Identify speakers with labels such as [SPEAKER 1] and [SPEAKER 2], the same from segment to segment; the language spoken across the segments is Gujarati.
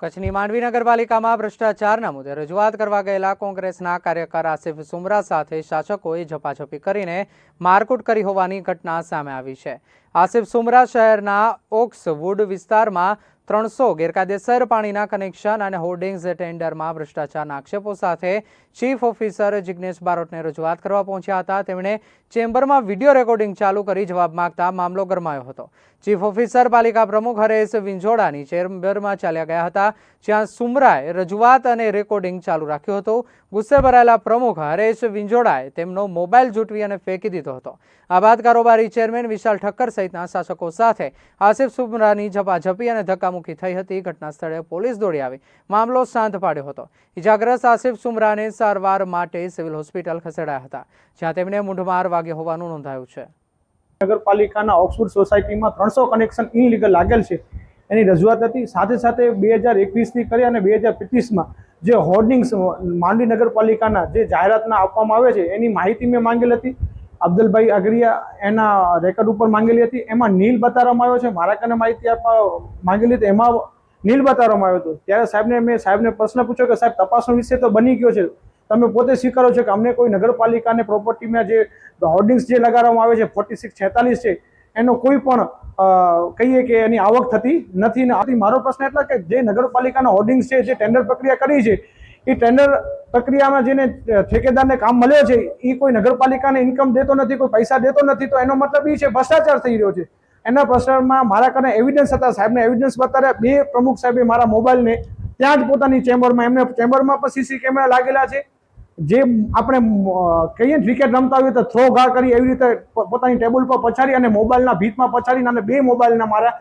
[SPEAKER 1] કચ્છની માંડવી નગરપાલિકામાં ભ્રષ્ટાચારના મુદ્દે રજૂઆત કરવા ગયેલા કોંગ્રેસના કાર્યકર આસિફ સુમરા સાથે શાસકોએ ઝપાઝપી કરીને મારકૂટ કરી હોવાની ઘટના સામે આવી છે. આસિફ સુમરા શહેરના ઓક્સવુડ વિસ્તારમાં ત્રણસો ગેરકાયદેસર પાણીના કનેક્શન અને હોર્ડિંગ્સ ટેન્ડરમાં ભ્રષ્ટાચારના આક્ષેપો સાથે ચીફ ઓફિસર જિજ્ઞેશ બારોટને રજૂઆત કરવા પહોંચ્યા હતા. તેમણે ચેમ્બરમાં વીડિયો રેકોર્ડિંગ ચાલુ કરી જવાબ માંગતા મામલો ગરમાયો હતો. ચીફ ઓફિસર પાલિકા પ્રમુખ હરેશ વિંજોડાની ચેમ્બરમાં ચાલ્યા ગયા હતા. જ્યાં સુમરાએ રજૂઆત અને રેકોર્ડિંગ ચાલુ રાખ્યું હતું. ગુસ્સે ભરાયેલા પ્રમુખ હરેશ વિંજોડાએ તેમનો મોબાઈલ જૂટવી અને ફેંકી દીધો હતો. આ બાદ કારોબારી ચેરમેન વિશાલ ઠક્કર સહિતના શાસકો સાથે આસિફ સુમરાની ઝપાઝપી અને ધક્કામુક્કી થઈ હતી. ઘટના સ્થળે પોલીસ દોડી આવી. મામલો શાંત પાડ્યો હતો. ઇજાગ્રસ્ત આસિફ સુમરાને સારવાર માટે સિવિલ હોસ્પિટલ ખસેડાયા હતા, જ્યાં તેમને મૂંઢમાર વાગ્યો હોવાનું નોંધાયું છે.
[SPEAKER 2] નગરપાલિકાના ઓક્સફોર્ડ સોસાયટીમાં ત્રણસો કનેક્શન ઇનલીગલ લાગેલ છે. એની રજૂઆત હતી. સાથે સાથે બે હજાર એકવીસથી કરી અને બે હજાર પચીસમાં જે હોર્ડિંગ્સ માંડવી નગરપાલિકાના જે જાહેરાતના આપવામાં આવે છે, એની માહિતી મેં માંગેલ હતી. અબ્દુલભાઈ અગરિયા એના રેકર્ડ ઉપર માંગેલી હતી. એમાં નીલ બતાવવામાં આવ્યો છે. મારા કને માહિતી આપવા માંગેલી હતી. એમાં નીલ બતાવવામાં આવ્યો હતો. ત્યારે સાહેબને મેં, સાહેબને પ્રશ્ન પૂછ્યો કે, સાહેબ, તપાસનો વિષય તો બની ગયો છે. તમે પોતે સ્વીકારો છો કે અમને કોઈ નગરપાલિકાને પ્રોપર્ટીમાં જે હોર્ડિંગ્સ જે લગાડવામાં આવે છે ફોર્ટી સિક્સ છેતાલીસ છે એનો કોઈ પણ કહીએ કે એની આવક થતી નથી ને મારો પ્રશ્ન એટલા કે જે નગરપાલિકાના હોર્ડિંગ્સ છે, જે ટેન્ડર પ્રક્રિયા કરી છે, એ ટેન્ડર પ્રક્રિયામાં જેને ઠેકેદારને કામ મળ્યો છે એ કોઈ નગરપાલિકાને ઇન્કમ દેતો નથી, કોઈ પૈસા દેતો નથી, તો એનો મતલબ એ છે, ભ્રષ્ટાચાર થઈ રહ્યો છે. એના પ્રશ્નમાં મારા કને એવિડન્સ હતા. સાહેબને એવિડન્સ બતાવ્યા બે પ્રમુખ સાહેબે મારા મોબાઈલને ત્યાં જ પોતાની ચેમ્બરમાં એમને ચેમ્બરમાં પણ સીસી કેમેરા લાગેલા છે. જે આપણે કહીએ ક્રિકેટ રમતા હોય તો થ્રો ઘા કરી એવી રીતે પોતાની ટેબલ પર પછાડી અને મોબાઈલના ભીતમાં પછાડીને અને બે મોબાઈલના મારા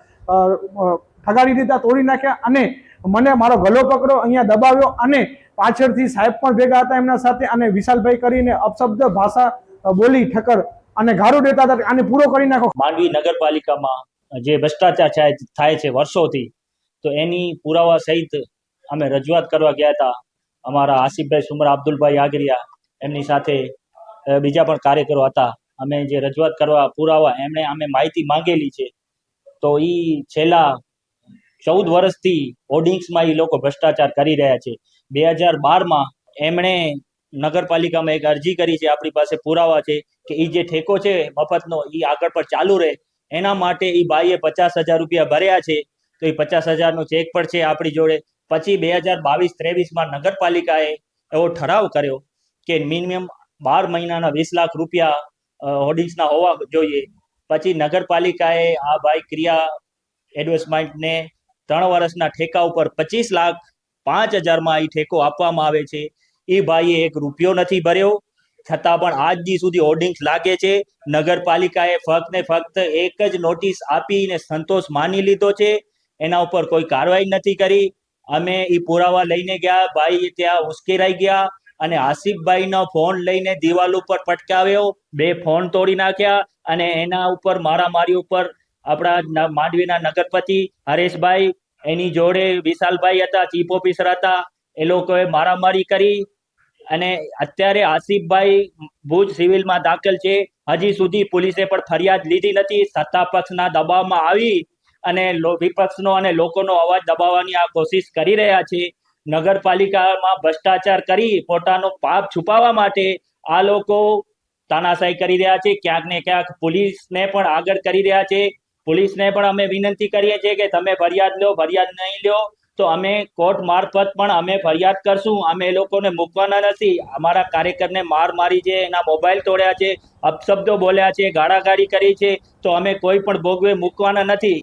[SPEAKER 2] ઠગાડી દીધા, તોડી નાખ્યા અને મને મારો ગલો પકડો અહીંયા દબાવ્યો અને પાછળથી સાહેબ પણ ભેગા હતા એમના સાથે અને વિશાલભાઈ કરીને અપશબ્દ ભાષા બોલી ઠક્કર અને ગારું દેતા હતા આને પૂરો કરી નાખો
[SPEAKER 3] માંડવી નગરપાલિકામાં જે ભ્રષ્ટાચાર થાય છે વર્ષોથી, તો એની પુરાવા સહિત અમે રજૂઆત કરવા ગયા હતા. અમારા આસિફભાઈ સુમરા, અબ્દુલભાઈ આગરિયા એમની સાથે બીજા પણ કાર્યકરો હતા. અમે જે રજૂઆત કરવા પુરાવા એમણે અમે માહિતી માંગેલી છે. તો એ છેલ્લા ચૌદ વર્ષથી હોર્ડિંગ્સમાં એ લોકો ભ્રષ્ટાચાર કરી રહ્યા છે. બે હજાર બારમાં એમણે નગરપાલિકામાં એક અરજી કરી છે, આપણી પાસે પુરાવા છે કે એ જે ઠેકો છે મફતનો એ આગળ પર ચાલુ રહે. એના માટે એ બાઈએ પચાસ હજાર રૂપિયા ભર્યા છે. તો એ પચાસ હજારનો ચેક પણ છે આપણી જોડે. પછી બે હજાર બાવીસ ત્રેવીસમાં નગરપાલિકાએ એવો ઠરાવ કર્યો કે મિનિમમ બાર મહિનાના વીસ લાખ રૂપિયા હોર્ડિંગ્સના હોવા જોઈએ. પછી નગરપાલિકાએ આ ભાઈ ક્રિયા એડવર્ટાઇઝમેન્ટને ત્રણ વર્ષના ઠેકા ઉપર પચીસ લાખ પાંચ હજારમાં એ ઠેકો આપવામાં આવે છે. એ ભાઈએ એક રૂપિયો નથી ભર્યો. છતાં પણ આજ દી સુધી હોર્ડિંગ્સ લાગે છે. નગરપાલિકાએ ફક્ત ને ફક્ત એક જ નોટિસ આપીને સંતોષ માની લીધો છે. એના ઉપર કોઈ કાર્યવાહી નથી કરી. અમે એ પુરાવા લઈને ગયા ભાઈ ત્યાં ઉશ્કેરાઈ ગયા અને આસિફભાઈનો ફોન લઈને દિવાલ ઉપર પટકાવ્યો. બે ફોન તોડી નાખ્યા અને એના ઉપર મારામારી ઉપર આપણા માંડવીના નગરપતિ હરેશભાઈ, એની જોડે વિશાલભાઈ હતા, ચીફ ઓફિસર હતા. એ લોકોએ મારામારી કરી અને અત્યારે આસિફભાઈ ભુજ સિવિલમાં દાખલ છે. હજી સુધી પોલીસે પણ ફરિયાદ લીધી નથી. સત્તા પક્ષના દબાવમાં આવી અને વિપક્ષનો અને લોકોનો અવાજ દબાવવાની આ કોશિશ કરી રહ્યા છે. નગરપાલિકામાં ભ્રષ્ટાચાર કરી પોતાનો પાપ છુપાવવા માટે આ લોકો તાનાશાહી કરી રહ્યા છે. ક્યાંક ને ક્યાંક પોલીસને પણ આગળ કરી રહ્યા છે. પોલીસને પણ અમે વિનંતી કરીએ છીએ કે તમે ફરિયાદ લો, ફરિયાદ નહીં લો, તો અમે કોર્ટ મારફત પણ અમે ફરિયાદ કરશું. અમે લોકોને મૂકવાના નથી. અમારા કાર્યકરને માર મારી છે, એના મોબાઈલ તોડ્યા છે, અપશબ્દો બોલ્યા છે, ગાળાગાળી કરી છે, તો અમે કોઈ પણ ભોગવે મૂકવાના નથી.